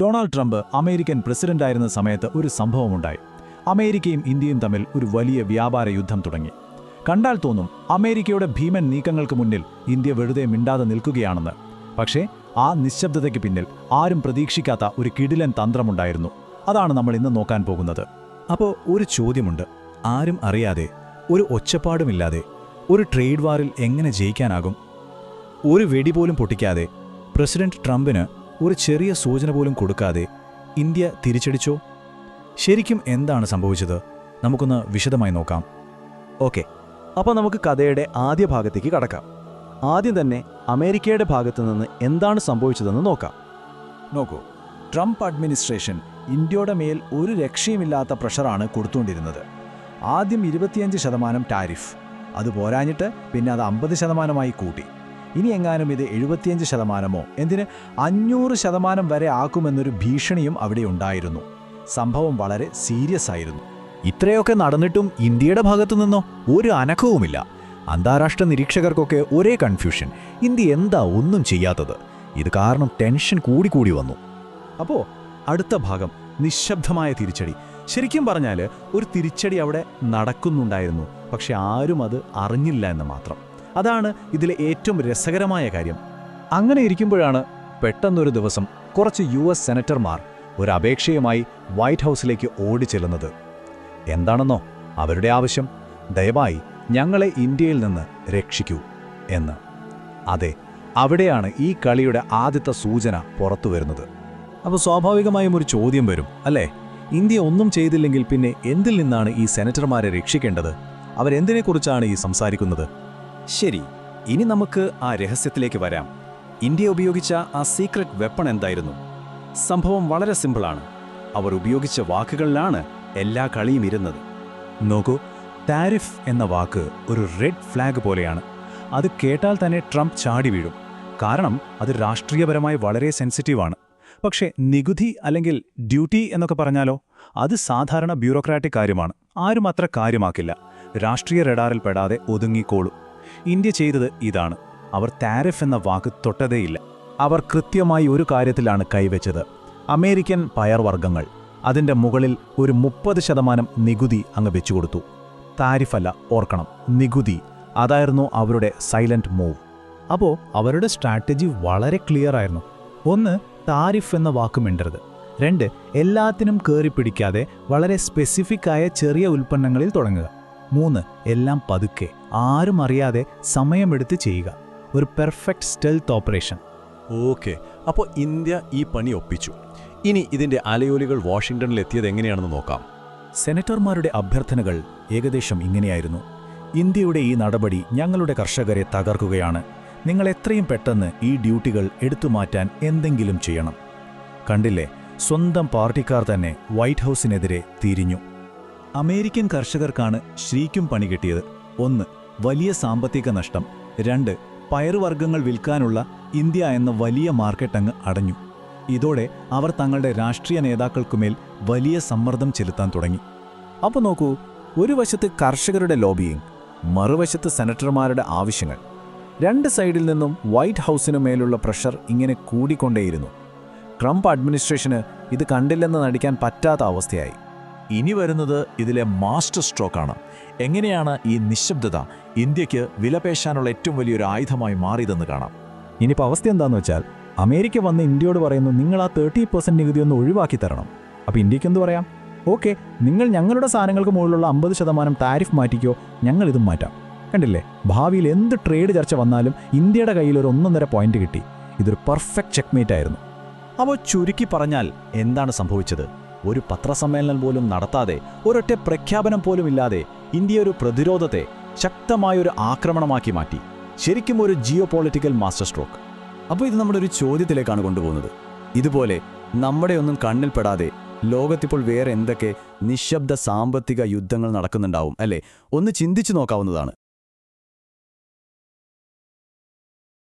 Donald Trump American പ്രസിഡന്റായിരുന്ന സമയത്ത് ഒരു സംഭവമുണ്ടായി. അമേരിക്കയും ഇന്ത്യയും തമ്മിൽ ഒരു വലിയ വ്യാപാര യുദ്ധം തുടങ്ങി. കണ്ടാൽ തോന്നും അമേരിക്കയുടെ ഭീമൻ നീക്കങ്ങൾക്ക് മുന്നിൽ ഇന്ത്യ വെറുതെ മിണ്ടാതെ നിൽക്കുകയാണെന്ന്. പക്ഷേ ആ നിശബ്ദതയ്ക്ക് പിന്നിൽ ആരും പ്രതീക്ഷിക്കാത്ത ഒരു കിടിലൻ തന്ത്രമുണ്ടായിരുന്നു. അതാണ് നമ്മൾ ഇന്ന് നോക്കാൻ പോകുന്നത്. അപ്പോൾ ഒരു ചോദ്യമുണ്ട്. ആരും അറിയാതെ ഒരു ഒച്ചപ്പാടുമില്ലാതെ ഒരു ട്രേഡ് വാറിൽ എങ്ങനെ ജയിക്കാനാകും? ഒരു വെടി പോലും പൊട്ടിക്കാതെ പ്രസിഡന്റ് ട്രംപിന് ഒരു ചെറിയ സൂചന പോലും കൊടുക്കാതെ ഇന്ത്യ തിരിച്ചടിച്ചോ? ശരിക്കും എന്താണ് സംഭവിച്ചത്? നമുക്കൊന്ന് വിശദമായി നോക്കാം. ഓക്കെ അപ്പോൾ നമുക്ക് കഥയുടെ ആദ്യ ഭാഗത്തേക്ക് കടക്കാം. ആദ്യം തന്നെ അമേരിക്കയുടെ ഭാഗത്തു നിന്ന് എന്താണ് സംഭവിച്ചതെന്ന് നോക്കാം. നോക്കൂ ട്രംപ് അഡ്മിനിസ്ട്രേഷൻ ഇന്ത്യയുടെ മേൽ ഒരു രക്ഷയുമില്ലാത്ത പ്രഷറാണ് കൊടുത്തുകൊണ്ടിരുന്നത്. ആദ്യം ഇരുപത്തിയഞ്ച് ശതമാനം ടാരിഫ് അത് പോരാഞ്ഞിട്ട് പിന്നെ അത് അമ്പത് ശതമാനമായി കൂട്ടി. ഇനി എങ്ങാനും ഇത് എഴുപത്തിയഞ്ച് ശതമാനമോ? എന്തിന്? അഞ്ഞൂറ് ശതമാനം വരെ ആക്കുമെന്നൊരു ഭീഷണിയും അവിടെ ഉണ്ടായിരുന്നു. സംഭവം വളരെ സീരിയസ് ആയിരുന്നു. ഇത്രയൊക്കെ നടന്നിട്ടും ഇന്ത്യയുടെ ഭാഗത്തു നിന്നോ ഒരു അനക്കവുമില്ല. അന്താരാഷ്ട്ര നിരീക്ഷകർക്കൊക്കെ ഒരേ കൺഫ്യൂഷൻ ഇന്ത്യ എന്താ ഒന്നും ചെയ്യാത്തത്? ഇത് കാരണം ടെൻഷൻ കൂടിക്കൂടി വന്നു. അപ്പോൾ അടുത്ത ഭാഗം നിശബ്ദമായ തിരിച്ചടി. ശരിക്കും പറഞ്ഞാൽ ഒരു തിരിച്ചടി അവിടെ നടക്കുന്നുണ്ടായിരുന്നു. പക്ഷെ ആരും അത് അറിഞ്ഞില്ല എന്ന് മാത്രം. അതാണ് ഇതിലെ ഏറ്റവും രസകരമായ കാര്യം. അങ്ങനെ ഇരിക്കുമ്പോഴാണ് പെട്ടെന്നൊരു ദിവസം കുറച്ച് യു എസ് സെനറ്റർമാർ ഒരു അപേക്ഷയുമായി വൈറ്റ് ഹൗസിലേക്ക് ഓടിച്ചെല്ലുന്നത്. എന്താണെന്നോ അവരുടെ ആവശ്യം. ദയവായി ഞങ്ങളെ ഇന്ത്യയിൽ നിന്ന് രക്ഷിക്കൂ എന്ന്. അതെ അവിടെയാണ് ഈ കളിയുടെ ആദ്യത്തെ സൂചന പുറത്തു വരുന്നത്. അപ്പോൾ സ്വാഭാവികമായും ഒരു ചോദ്യം വരും അല്ലേ? ഇന്ത്യ ഒന്നും ചെയ്തില്ലെങ്കിൽ പിന്നെ എന്തിൽ നിന്നാണ് ഈ സെനറ്റർമാരെ രക്ഷിക്കേണ്ടത്? അവരെന്തിനെക്കുറിച്ചാണ് ഈ സംസാരിക്കുന്നത്? ശരി ഇനി നമുക്ക് ആ രഹസ്യത്തിലേക്ക് വരാം. ഇന്ത്യ ഉപയോഗിച്ച ആ സീക്രട്ട് വെപ്പൺ എന്തായിരുന്നു? സംഭവം വളരെ സിമ്പിളാണ്. അവർ ഉപയോഗിച്ച വാക്കുകളിലാണ് എല്ലാ കളിയും ഇരുന്നത്. നോക്കൂ താരിഫ് എന്ന വാക്ക് ഒരു റെഡ് ഫ്ലാഗ് പോലെയാണ്. അത് കേട്ടാൽ തന്നെ ട്രംപ് ചാടി വീഴും. കാരണം അത് രാഷ്ട്രീയപരമായി വളരെ സെൻസിറ്റീവാണ് പക്ഷേ നികുതി അല്ലെങ്കിൽ ഡ്യൂട്ടി എന്നൊക്കെ പറഞ്ഞാലോ അത് സാധാരണ ബ്യൂറോക്രാറ്റിക് കാര്യമാണ്. ആരും അത്ര കാര്യമാക്കില്ല. രാഷ്ട്രീയ റഡാറിൽ പെടാതെ ഒതുങ്ങിക്കോളും. ഇന്ത്യ ചെയ്തത് ഇതാണ്. അവർ താരിഫ് എന്ന വാക്ക് തൊട്ടതേയില്ല. അവർ കൃത്യമായി ഒരു കാര്യത്തിലാണ് കൈവച്ചത്. അമേരിക്കൻ പയർവർഗങ്ങൾ. അതിന്റെ മുകളിൽ ഒരു മുപ്പത് ശതമാനം നികുതി അങ്ങ് വെച്ചുകൊടുത്തു. താരിഫല്ല ഓർക്കണം. നികുതി. അതായിരുന്നു അവരുടെ സൈലന്റ് മൂവ് അപ്പോൾ അവരുടെ സ്ട്രാറ്റജി വളരെ ക്ലിയർ ആയിരുന്നു. ഒന്ന് താരിഫ് എന്ന വാക്ക് മിണ്ടരുത്. രണ്ട് എല്ലാത്തിനും കയറി പിടിക്കാതെ വളരെ സ്പെസിഫിക്കായ ചെറിയ ഉൽപ്പന്നങ്ങളിൽ തുടങ്ങുക. മൂന്ന് എല്ലാം പതുക്കെ. ആരും അറിയാതെ സമയമെടുത്ത് ചെയ്യുക. ഒരു പെർഫെക്റ്റ് സ്റ്റെൽത്ത് ഓപ്പറേഷൻ. ഓക്കെ. അപ്പോൾ ഇന്ത്യ ഈ പണി ഒപ്പിച്ചു. ഇനി ഇതിന്റെ അലയോലികൾ വാഷിംഗ്ടണിൽ എത്തിയത് എങ്ങനെയാണെന്ന് നോക്കാം. സെനറ്റർമാരുടെ അഭ്യർത്ഥനകൾ ഏകദേശം ഇങ്ങനെയായിരുന്നു. ഇന്ത്യയുടെ ഈ നടപടി ഞങ്ങളുടെ കർഷകരെ തകർക്കുകയാണ്. നിങ്ങൾ എത്രയും പെട്ടെന്ന് ഈ ഡ്യൂട്ടികൾ എടുത്തുമാറ്റാൻ എന്തെങ്കിലും ചെയ്യണം. കണ്ടില്ലേ? സ്വന്തം പാർട്ടിക്കാർ തന്നെ വൈറ്റ് ഹൗസിനെതിരെ തിരിഞ്ഞു. അമേരിക്കൻ കർഷകർക്കാണ് ശരിക്കും പണി കിട്ടിയത്. ഒന്ന് വലിയ സാമ്പത്തിക നഷ്ടം. രണ്ട് പയറുവർഗങ്ങൾ വിൽക്കാനുള്ള ഇന്ത്യ എന്ന വലിയ മാർക്കറ്റ് അങ്ങ് അടഞ്ഞു. ഇതോടെ അവർ തങ്ങളുടെ രാഷ്ട്രീയ നേതാക്കൾക്കുമേൽ വലിയ സമ്മർദ്ദം ചെലുത്താൻ തുടങ്ങി. അപ്പോൾ നോക്കൂ ഒരു വശത്ത് കർഷകരുടെ ലോബിയിങ് മറുവശത്ത് സെനറ്റർമാരുടെ ആവശ്യങ്ങൾ. രണ്ട് സൈഡിൽ നിന്നും വൈറ്റ് ഹൗസിനു മേലുള്ള പ്രഷർ ഇങ്ങനെ കൂടിക്കൊണ്ടേയിരുന്നു. ട്രംപ് അഡ്മിനിസ്ട്രേഷന് ഇത് കണ്ടില്ലെന്ന് നടിക്കാൻ പറ്റാത്ത അവസ്ഥയായി. ഇനി വരുന്നത് ഇതിലെ മാസ്റ്റർ സ്ട്രോക്കാണ്. എങ്ങനെയാണ് ഈ നിശബ്ദത ഇന്ത്യയ്ക്ക് വിലപേശാനുള്ള ഏറ്റവും വലിയൊരു ആയുധമായി മാറിയതെന്ന് കാണാം. ഇനിയിപ്പോൾ അവസ്ഥ എന്താന്ന് വെച്ചാൽ അമേരിക്ക വന്ന് ഇന്ത്യയോട് പറയുന്നു നിങ്ങൾ ആ തേർട്ടി പെർസെന്റ് നികുതി ഒന്ന് ഒഴിവാക്കി തരണം. അപ്പോൾ ഇന്ത്യയ്ക്ക് എന്ത് പറയാം? ഓക്കെ നിങ്ങൾ ഞങ്ങളുടെ സാധനങ്ങൾക്ക് മുകളിലുള്ള അമ്പത് ശതമാനം താരിഫ് മാറ്റിക്കോ ഞങ്ങൾ ഇതും മാറ്റാം. കണ്ടില്ലേ? ഭാവിയിൽ എന്ത് ട്രേഡ് ചർച്ച വന്നാലും ഇന്ത്യയുടെ കയ്യിൽ ഒരു ഒന്നൊന്നര പോയിന്റ് കിട്ടി. ഇതൊരു പെർഫെക്റ്റ് ചെക്ക്മേറ്റ് ആയിരുന്നു. അപ്പോൾ ചുരുക്കി പറഞ്ഞാൽ എന്താണ് സംഭവിച്ചത്? ഒരു പത്രസമ്മേളനം പോലും നടത്താതെ ഒരൊറ്റ പ്രഖ്യാപനം പോലും ഇല്ലാതെ ഇന്ത്യ ഒരു പ്രതിരോധത്തെ ശക്തമായൊരു ആക്രമണമാക്കി മാറ്റി. ശരിക്കും ഒരു ജിയോ പൊളിറ്റിക്കൽ മാസ്റ്റർ സ്ട്രോക്ക് അപ്പോൾ ഇത് നമ്മുടെ ഒരു ചോദ്യത്തിലേക്കാണ് കൊണ്ടുപോകുന്നത്. ഇതുപോലെ നമ്മുടെ ഒന്നും കണ്ണിൽപ്പെടാതെ ലോകത്തിപ്പോൾ വേറെ എന്തൊക്കെ നിശബ്ദ സാമ്പത്തിക യുദ്ധങ്ങൾ നടക്കുന്നുണ്ടാവും അല്ലേ? ഒന്ന് ചിന്തിച്ചു നോക്കാവുന്നതാണ്.